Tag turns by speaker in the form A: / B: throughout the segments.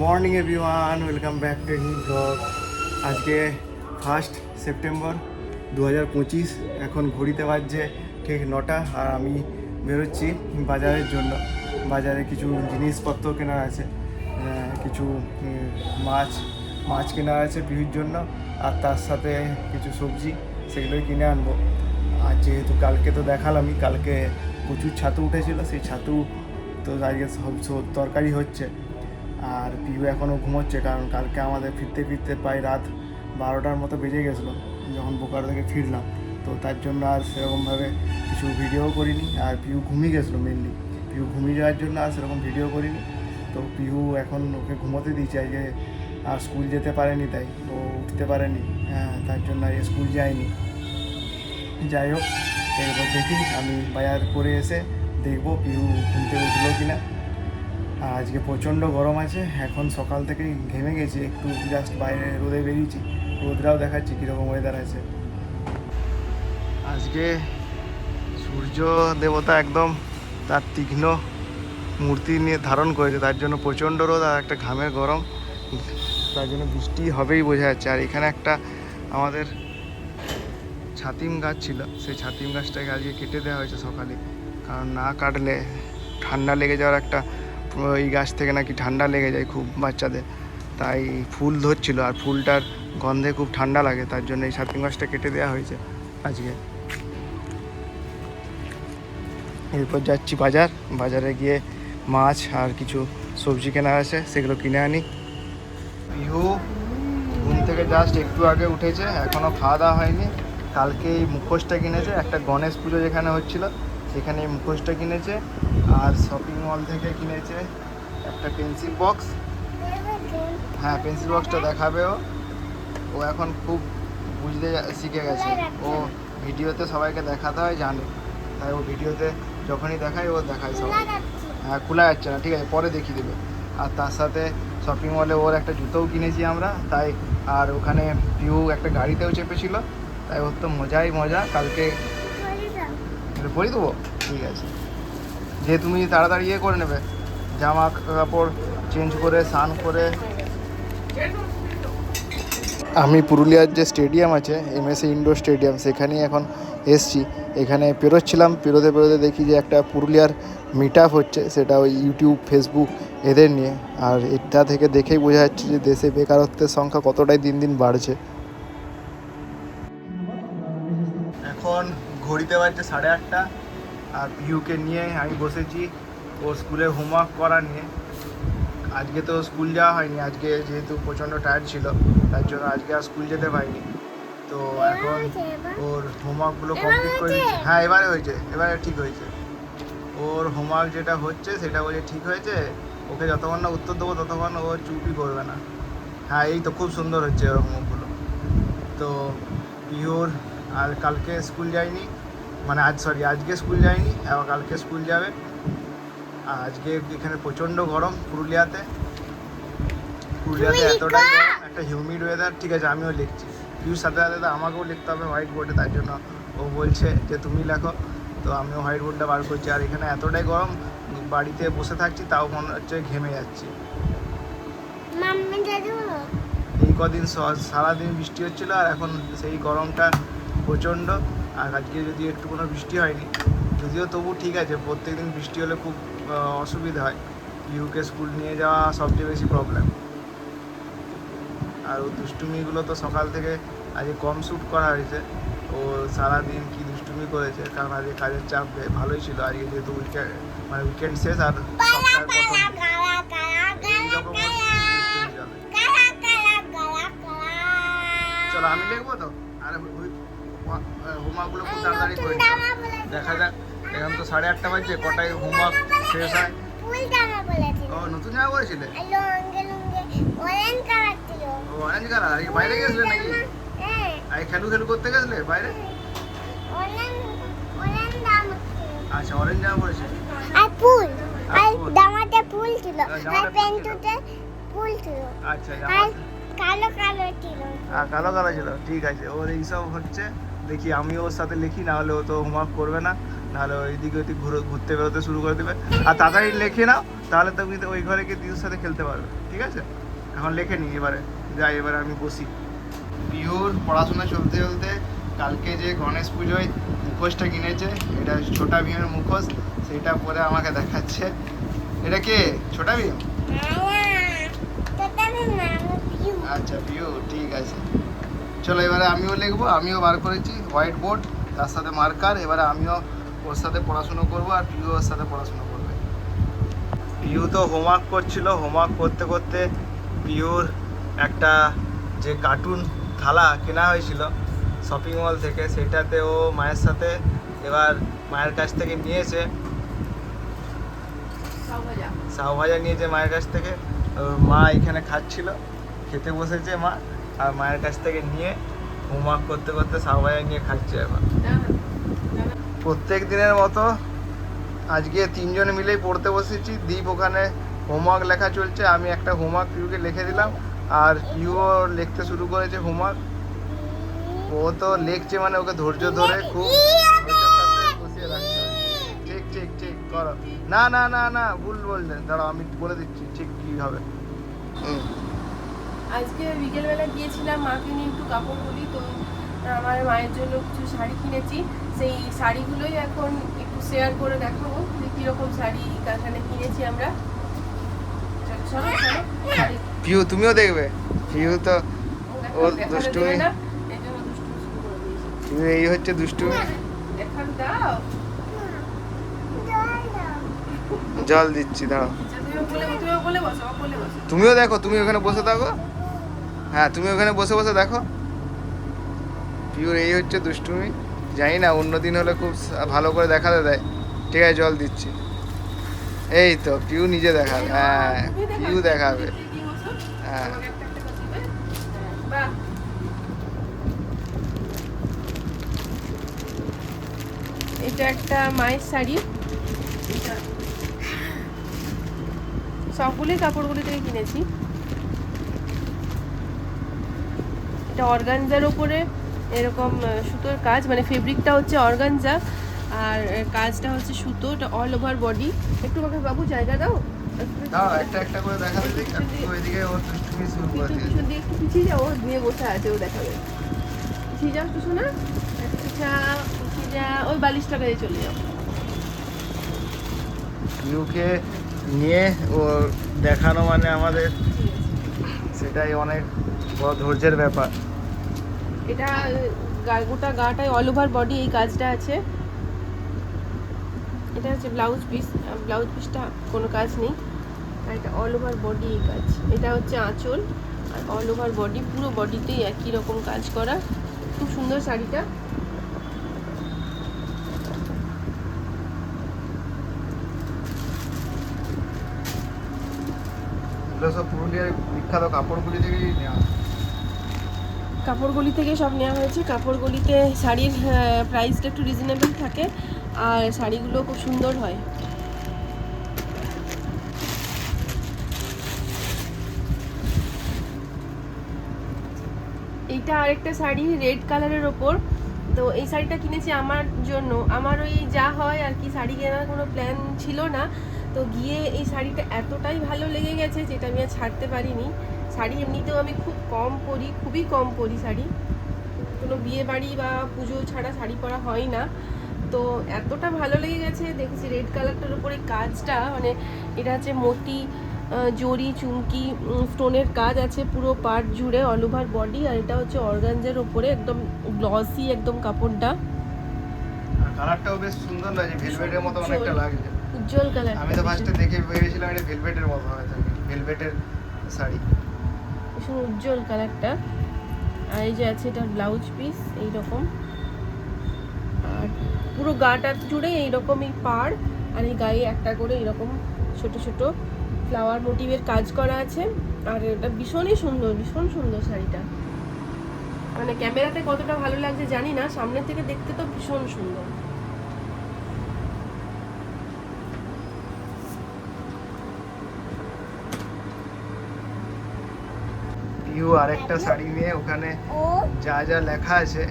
A: Morning everyone, welcome back to he blog আজকে first September দু হাজার পঁচিশ, এখন ঘড়িতে বাজছে ঠিক নটা, আর আমি বেরোচ্ছি বাজারের জন্য। বাজারে কিছু জিনিসপত্র কেনার আছে কিছু মাছ মাছ কেনার আছে পিহুর জন্য, আর তার সাথে কিছু সবজি, সেগুলোই কিনে আনব। আর যেহেতু কালকে তো দেখালামই, কালকে প্রচুর ছাতু উঠেছিল, সেই ছাতু তো আজকে সব তরকারি হচ্ছে। আর পিহু এখনও ঘুমোচ্ছে, কারণ কালকে আমাদের ফিরতে ফিরতে প্রায় রাত বারোটার মতো বেজে গেছিল, যখন বোকার থেকে ফিরলাম। তো তার জন্য আর সেরকমভাবে কিছু ভিডিও করিনি, আর পিহু ঘুমিয়ে গেছিল মেনলি পিহু ঘুমিয়ে যাওয়ার জন্য আর সেরকম ভিডিও করিনি। তো পিহু এখন ওকে ঘুমোতে দিয়েছে যে আর স্কুল যেতে পারেনি তাই, ও উঠতে পারেনি হ্যাঁ তার জন্য স্কুল যায়নি। যাই হোক, এরপর দেখি, আমি বাজার করে এসে দেখব পিহু ঘুমতে উঠল কিনা। আজকে প্রচণ্ড গরম আছে, এখন সকাল থেকেই ঘেমে গেছি, একটু জাস্ট বাইরে রোদে বেরিয়েছি রোদরাও দেখাচ্ছি কীরকম ওয়েদার আছে। আজকে সূর্য দেবতা একদম তার তীক্ষ্ণ মূর্তি নিয়ে ধারণ করেছে, তার জন্য প্রচণ্ড রোদ আর একটা ঘামের গরম, তার জন্য বৃষ্টি হবেই বোঝা যাচ্ছে। আর এখানে একটা আমাদের ছাতিম গাছ ছিল, সেই ছাতিম গাছটাকে আজকে কেটে দেওয়া হয়েছে সকালে, কারণ না কাটলে ঠান্ডা লেগে যাওয়ার একটা এই গাছ থেকে নাকি ঠান্ডা লেগে যায় খুব বাচ্চাদের। তাই ফুল ধরছিল আর ফুলটার গন্ধে খুব ঠান্ডা লাগে, তার জন্য এই ছাতিম গাছটা কেটে দেওয়া হয়েছে আজকে। এরপর যাচ্ছি বাজার। বাজারে গিয়ে মাছ আর কিছু সবজি কেনা আছে, সেগুলো কিনে আনি। পিহু ঘুম থেকে জাস্ট একটু আগে উঠেছে, এখনও খাওয়া দাওয়া হয়নি। কালকে এই মুখোশটা কিনেছে, একটা গণেশ পুজো যেখানে হচ্ছিল। সেখানে মুখোশটা কিনেছে আর শপিং মল থেকে কিনেছে একটা পেন্সিল বক্স হ্যাঁ পেন্সিল বক্সটা দেখাবে ও। ও এখন খুব বুঝতে শিখে গেছে। ও ভিডিওতে সবাইকে দেখাতে হয় জানে। তাই ও ভিডিওতে যখনই দেখায় ও দেখায় সবাই হ্যাঁ খোলা যাচ্ছে না ঠিক আছে পরে দেখিয়ে দেবে। আর তার সাথে শপিং মলে ওর একটা জুতোও কিনেছি আমরা তাই আর ওখানে পিউ একটা গাড়িতেও চেপেছিল। তাই ওর তো মজাই মজা কালকে এটা পরিয়ে দেবো। ঠিক আছে। যে তুমি তাড়াতাড়ি ইয়ে করে নেবে, জামা কাপড় চেঞ্জ করে, স্নান করে। আমি পুরুলিয়ার যে স্টেডিয়াম আছে এমএসএ ইনডোর স্টেডিয়াম সেখানেই এখন এসছি। এখানে পেরোচ্ছিলাম, পেরোতে পেরোতে দেখি যে একটা পুরুলিয়ার মিট আপ হচ্ছে, সেটা ওই ইউটিউব ফেসবুক এদের নিয়ে। আর এটা থেকে দেখেই বোঝা যাচ্ছে যে দেশে বেকারত্বের সংখ্যা কতটাই দিন দিন বাড়ছে। ঘড়িতে বাজছে সাড়ে আটটা। আর পিউকে নিয়ে আমি বসেছি। ও স্কুলে হোমওয়ার্ক করা নিয়ে। আজকে তো স্কুল যাওয়া হয়নি। আজকে যেহেতু প্রচণ্ড টায়ার্ড ছিল, তার জন্য আজকে আর স্কুল যেতে পারিনি। তো এখন ওর হোমওয়ার্কগুলো কমপ্লিট করে হ্যাঁ এবারে হয়েছে। এবারে ঠিক হয়েছে। ওর হোমওয়ার্ক যেটা হচ্ছে, সেটা বলে ঠিক হয়েছে। ওকে যতক্ষণ না উত্তর দেবো, ততক্ষণ ও চুপই করবে না। হ্যাঁ এই তো খুব সুন্দর হচ্ছে ওর হোমওয়ার্কগুলো তো পিওর আর কালকে স্কুল যায়নি। মানে আজ সরি আজকে স্কুল যায়নি আবার কালকে স্কুল যাবে। আজকে এখানে প্রচণ্ড গরম পুরুলিয়াতে। পুরুলিয়াতে এতটাই গরম একটা হিউমিড ওয়েদার ঠিক আছে আমিও লিখছি। পিউর সাথে সাথে তো আমাকেও লিখতে হবে হোয়াইট বোর্ডে তার জন্য ও বলছে যে তুমি লেখো। তো আমিও হোয়াইট বোর্ডটা বার করছি। আর এখানে এতটাই গরম বাড়িতে বসে থাকছি তাও মনে হচ্ছে ঘেমে যাচ্ছি। এই কদিন সারাদিন বৃষ্টি হচ্ছিল আর এখন সেই গরমটা প্রচণ্ড। আর আজকে যদি একটু কোনো বৃষ্টি হয়নি যদিও তবু ঠিক আছে প্রত্যেক দিন বৃষ্টি হলে খুব অসুবিধা হয়। ইউকে স্কুল নিয়ে যাওয়া সবচেয়ে বেশি প্রবলেম আর ও দুষ্টুমিগুলো তো সকাল থেকে আজকে কম শ্যুট করা হয়েছে। ও সারাদিন কি দুষ্টুমি করেছে কারণ আজকে কাজের চাপ ভালোই ছিল। আজকে যেহেতু উইকেন্ড মানে উইকেন্ড শেষ আর সপ্তাহের প্রথম চলে আমি লিখব তো? আরে হোমওয়ার্কগুলো খুব তাড়াতাড়ি করে দেখা যাক এখন তো সাড়ে আটটা বাজছে কটায় হোমওয়ার্ক শেষ হয়? ও নতুন জামা পড়েছিলে
B: লঙ্গে লঙ্গে অরেঞ্জ কালার ছিল।
A: ও অরেঞ্জ কালার বাইরে গেছিলে নাকি?
B: হ্যাঁ।
A: আজকে খেলু খেলু করতে গেছিলে বাইরে? আচ্ছা অরেঞ্জ জামা পড়েছে
B: আর ফুল
A: আর
B: আর জামাতে ফুল ছিল।
A: আর
B: আর। প্যান্টুতে ফুল ছিল।
A: আচ্ছা
B: কালো কালো ছিল।
A: আর কালো কালো ছিল ঠিক আছে। ওর এইসব হচ্ছে দেখি আমি ওর সাথে লিখি না হলে ও তো হোমওয়ার্ক করবে না নাহলে ওইদিকে ওইদিকে ঘুরে ঘুরতে বেরোতে শুরু করে দেবে। আর তাড়াতাড়ি লেখে নাও তাহলে তুমি তো ওই ঘরে গিয়ে দিদির সাথে খেলতে পারবে ঠিক আছে? এখন লেখে নিই এবারে। যাই এবারে আমি বসি। পিওর পড়াশোনা চলতে চলতে কালকে যে গণেশ পুজোয় মুখোশটা কিনেছে এটা ছোটা ভীমের মুখোশ সেটা পরে আমাকে দেখাচ্ছে। এটা কে? ছোটা ভীম আচ্ছা পিও ঠিক আছে। চলো এবারে আমিও লিখব আমিও বার করেছি হোয়াইট বোর্ড তার সাথে মার্কার এবারে আমিও ওর সাথে পড়াশুনো করব আর পিও ওর সাথে পড়াশুনো করবে। পিউ তো হোমওয়ার্ক করছিল হোমওয়ার্ক করতে করতে পিউর একটা যে কার্টুন থালা কেনা হয়েছিল শপিং মল থেকে সেটাতে ও মায়ের সাথে এবার মায়ের কাছ থেকে নিয়েছে। সাউ ভাজা নিয়েছে মায়ের কাছ থেকে ওর মা এখানে খাচ্ছিল খেতে বসেছে মা। আর মায়ের কাছ থেকে নিয়ে হোমওয়ার্ক করতে করতে ভাজা নিয়ে খাচ্ছে এবার প্রত্যেক দিনের মতো আজকে তিনজন মিলেই পড়তে বসেছি। দীপ ওখানে হোমওয়ার্ক লেখা চলছে। আমি একটা হোমওয়ার্ক পিউকে লিখে দিলাম আর পিউও লিখতে শুরু করেছে হোমওয়ার্ক। ও তো লিখছে মানে ওকে ধৈর্য ধরে খুব ঠিক ঠিক ঠিক, করো। না না না না, ভুল বললেন। দাঁড়াও, আমি বলে দিচ্ছি ঠিক কি হবে। হুম।
C: আজকে বিকেলবেলা গিয়েছিলাম মাকে নিয়ে একটু কাপড় বলি তো আমার মায়ের জন্য কিছু শাড়ি কিনেছি। সেই শাড়িগুলোই এখন একটু শেয়ার করে দেখাবো যে কীরকম শাড়ি এখানে কিনেছি আমরা। চলো, চলো, চলো,
A: পিউ তুমিও দেখবে। পিউ তো ওর দুষ্টুমি।
C: না, এই
A: হচ্ছে দুষ্টুমি
C: দেখানো
A: জল দিচ্ছি দাঁড়াও।
C: আচ্ছা, তুমিও
A: দেখো তুমি ওখানে বসে থাকো। হ্যাঁ তুমি ওখানে বসে বসে দেখো। পিওর এই হচ্ছে দুষ্টুমি। জানি না অন্য দিন হলে খুব ভালো করে দেখাতে দেয়। ঠিক আছে জল দিচ্ছি। এই তো পিউ নিজে দেখাবে। হ্যাঁ পিউ দেখাবে। হ্যাঁ।
C: এটা একটা মায়ের শাড়ি। সবগুলোই কাপড়গুলি থেকে কিনেছি। এটা অর্গানজার ওপরে এরকম সুতোর কাজ মানে ফেব্রিকটা হচ্ছে অর্গানজা আর কাজটা হচ্ছে সুতো এটা অল ওভার বডি একটু আমাকে বাবু জায়গা দাও। একটু
A: একটা একটা করে দেখাতে ওইদিকে ওর দুষ্টুমি শুরু করে দিয়েছে
C: দিয়ে একটু পিছিয়ে যাও ও দিয়ে বসে আছে ও দেখাবে। পিছিয়ে যাও একটু শোনা একটু যাও পিছিয়ে যা ওই পেয়ে চলে যাও।
A: নিয়ে ও দেখানো মানে আমাদের সেটাই অনেক বড় ধৈর্যের ব্যাপার।
C: এটা গোটা গাটায় অল ওভার বডি এই কাজটা আছে। এটা হচ্ছে ব্লাউজ পিস ব্লাউজ পিসটা কোনো কাজ নেই। আর এটা অল ওভার বডি এই কাজ। এটা হচ্ছে আঁচল, আর অল ওভার বডি পুরো বডিতেই একই রকম কাজ করা। খুব সুন্দর শাড়িটা।
A: পুরুলিয়ার বিখ্যাত কাপড়গুলি থেকেই নেওয়া।
C: কাপড়গুলি থেকে সব নেওয়া হয়েছে। কাপড়গুলিতে শাড়ির প্রাইসটা একটু রিজনেবল থাকে। আর শাড়িগুলো খুব সুন্দর হয়। এইটা আরেকটা শাড়ি রেড কালারের ওপর। তো এই শাড়িটা কিনেছি আমার জন্য। আমার ওই যা হয় আর কি, শাড়ি কেনার কোনো প্ল্যান ছিল না। তো গিয়ে এই শাড়িটা এতটাই ভালো লেগে গেছে যেটা আমি আর ছাড়তে পারিনি। শাড়ি এমনিতেও আমি খুব কম পরি খুবই কম পরি শাড়ি। কোনো বিয়ে বাড়ি বা পুজো ছাড়া শাড়ি পরা হয় না। তো এতটা ভালো লেগে গেছে দেখেছি রেড কালারটার উপরে কাজটা মানে এটা হচ্ছে আহ, জরি চুমকি স্টোনের কাজ আছে পুরো পার্ট জুড়ে অল ওভার বডি আর এটা হচ্ছে অর্গানজার উপরে একদম গ্লসি একদম কাপড়টা।
A: কালারটাও বেশ সুন্দর লাগছে ভেলভেটের মতো অনেকটা লাগছে।
C: উজ্জ্বল কালার
A: আমি তো ফার্স্টে দেখে ভেবেছিলাম এটা ভেলভেটের মতো হয় ভেলভেটের শাড়ি।
C: ভীষণ উজ্জ্বল কালারটা। আর এই যে আছে এটার ব্লাউজ পিস, এইরকম। আর পুরো গাটা জুড়ে এইরকমই পাড়, আর এই গায়ে একটা করে এরকম ছোট ছোট ফ্লাওয়ার মোটিভের কাজ করা আছে। আর এটা ভীষণই সুন্দর, ভীষণ সুন্দর শাড়িটা। মানে ক্যামেরাতে কতটা ভালো লাগছে জানি না, সামনের থেকে দেখতে তো ভীষণ সুন্দর।
A: পিউ আরেকটা শাড়ি নিয়ে ওখানে যা যা লেখা আছে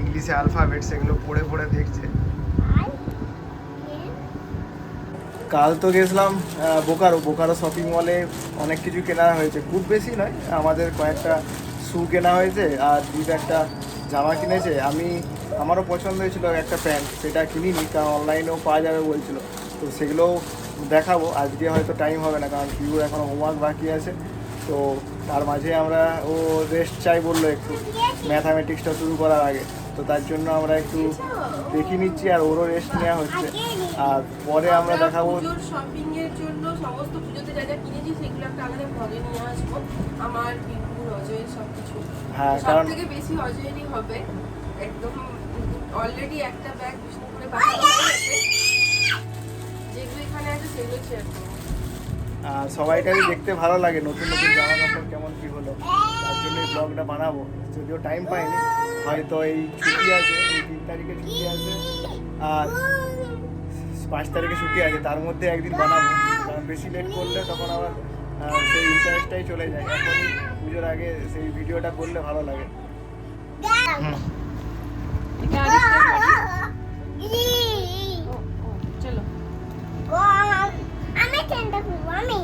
A: ইংলিশে আলফাবেট সেগুলো পড়ে পড়ে দেখছে। কাল তো গেছিলাম বোকারো। বোকারো শপিং মলে অনেক কিছু কেনা হয়েছে। খুব বেশি নয় আমাদের কয়েকটা শু কেনা হয়েছে আর দীপ একটা জামা কিনেছে। আমি আমারও পছন্দ হয়েছিল একটা প্যান্ট সেটা কিনিনি কারণ অনলাইনেও পাওয়া যাবে বলছিল। তো সেগুলোও দেখাবো আজকে হয়তো টাইম হবে না কারণ পিউর এখনও হোমওয়ার্ক বাকি আছে। তো তার মাঝে আমরা ও রেস্ট চাই বলল একটু। ম্যাথামেটিক্সটা শুরু করার আগে। তো তার জন্য আমরা একটু দেখিয়ে নিচ্ছি আর ওরও রেস্ট নেওয়া হচ্ছে। আর পরে আমরা দেখাবো।
C: পুজোর শপিং এর জন্য সমস্ত পুজোতে যা যা কিনেছি সেগুলো একটা আলাদা ভগে নিয়ে আসব। আমার অজয়ের সব কিছু
A: হ্যাঁ,
C: সব
A: কারণ-
C: থেকে বেশি অজয়েরই হবে। একদম অলরেডি একটা ব্যাগ বিষ্ণুপুরে বানানো হয়ে যেগুলো এখানে আছে সেগুলো শেয়ার করব
A: আর সবাইকারই দেখতে ভালো লাগে নতুন নতুন জামা কাপড় কেমন কি হলো তার জন্য এই ব্লগটা বানাবো। যদিও টাইম পাইনি হয়তো এই ছুটি আছে এই তিন তারিখে ছুটি আছে আর পাঁচ তারিখে ছুটি আছে তার মধ্যে একদিন বানাবো। কারণ বেশি লেট করলে তখন আবার সেই ইন্টারেস্টটাই চলে যায়। এখনই পুজোর আগে সেই ভিডিওটা করলে ভালো লাগে।
C: চলো।
B: খুলবো আমি?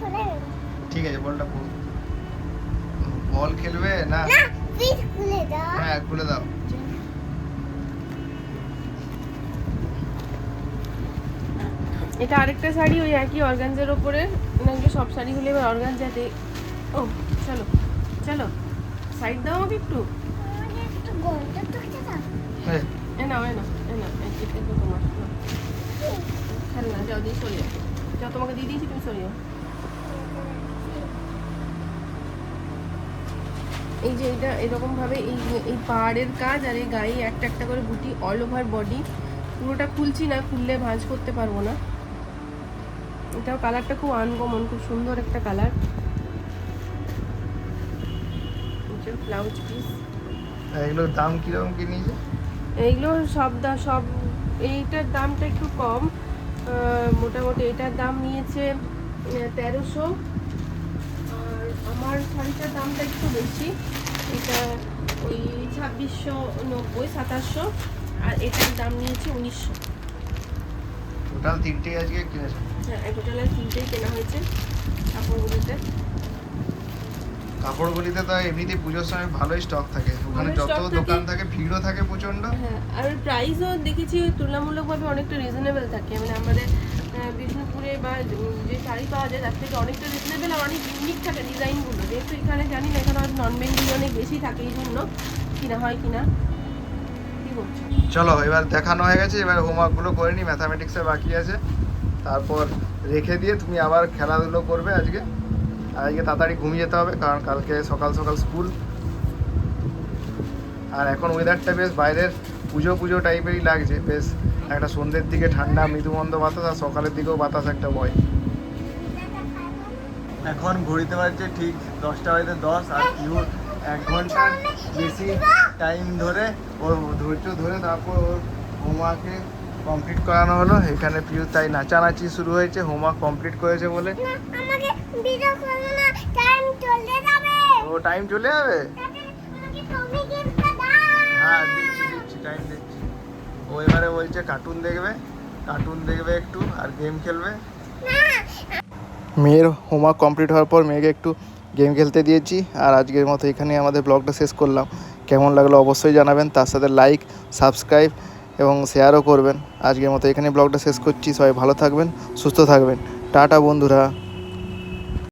B: খুলে
A: ঠিক আছে বলটা বল খেলবে না?
B: না খুলে দাও।
A: হ্যাঁ খুলে দাও।
C: এটা আরেকটা শাড়ি ওই একই অর্গানজার ওপরে। নাকি সব শাড়ি হলে এবার অর্গানজাতে ও চলো চলো। সাইড দাও আমাকে একটু। এ নাও এ নাও এ নাও এটা তোমার। নাও। না যাও দিয়ে সরিয়ে যাও তোমাকে দিয়ে দিয়েছি তুমি সরিয়ে এই যে এটা এরকম ভাবে এই এই পাড়ের কাজ আর এই গায়ে একটা একটা করে বুটি অল ওভার বডি পুরোটা খুলছি না খুললে ভাঁজ করতে পারব না। এটাও কালারটা খুব আনকমন খুব সুন্দর একটা কালার ব্লাউজ পিস
A: এগুলোর দাম কীরকম কি নিয়েছে?
C: এইগুলো সব দা সব এইটার দামটা একটু কম। মোটামুটি এটার দাম নিয়েছে তেরোশো। আর আমার শাড়িটার দামটা একটু বেশি। এটা ওই ছাব্বিশশো নব্বই সাতাশশো। আর এটার দাম নিয়েছে উনিশশো।
A: টোটাল তিনটেই আজকে কিনেছে
C: হ্যাঁ টোটাল তিনটেই কেনা হয়েছে। কাপড়গুলোতে
A: কাপড়গুলিতে তো এমনিতেই পুজোর সময় ভালোই স্টক থাকে। ওখানে যত দোকান থাকে ভিড়ও থাকে প্রচণ্ড
C: হ্যাঁ আর প্রাইসও দেখেছি তুলনামূলকভাবে অনেকটা রিজনেবল থাকে। মানে আমাদের বিষ্ণুপুরে বা যে শাড়ি পাওয়া যায় তার থেকে অনেকটা রিজনেবল আর অনেক ইউনিক থাকে ডিজাইনগুলো যেহেতু এখানে জানি না এখানে নন বেঙ্গলি অনেক বেশি থাকে এই জন্য কিনা হয় কিনা।
A: চলো এবার দেখানো হয়ে গেছে। এবার হোমওয়ার্কগুলো করে নি ম্যাথামেটিক্সে বাকি আছে। তারপর রেখে দিয়ে তুমি আবার খেলাধুলো করবে আজকে। আর আজকে তাড়াতাড়ি ঘুমিয়ে যেতে হবে, কারণ কালকে সকাল সকাল স্কুল। আর এখন ওয়েদারটা বেশ বাইরের, পুজো পুজো টাইপেরই লাগছে, বেশ একটা সন্ধ্যের দিকে ঠান্ডা, মৃদুমন্দ বাতাস, আর সকালের দিকেও বাতাস একটা বয়। এখন ঘড়িতে বাজছে ঠিক দশটা বাজতে দশ, আর পিউর এক ঘণ্টার বেশি টাইম ধরে ওর ধৈর্য ধরে তারপর ওর হোমওয়ার্কে কমপ্লিট করানো হলো। এখানে পিউ তাই নাচানাচি শুরু হয়েছে। হোমওয়ার্ক কমপ্লিট করেছে বলে। ও টাইম চলে যাবে? হ্যাঁ দিচ্ছি দিচ্ছি টাইম দিচ্ছি। ও এবারে বলছে কার্টুন দেখবে। কার্টুন দেখবে একটু আর গেম খেলবে। মেয়ের হোমওয়ার্ক কমপ্লিট হওয়ার পর মেয়েকে একটু গেম খেলতে দিয়েছি। আর আজকের মতো এখানে আমাদের ব্লগটা শেষ করলাম। কেমন লাগল অবশ্যই জানাবেন। তার সাথে লাইক সাবস্ক্রাইব এবং শেয়ারও করবেন। আজকের মতো এখানে ব্লগটা শেষ করছি। সবাই ভালো থাকবেন, সুস্থ থাকবেন। টাটা বন্ধুরা।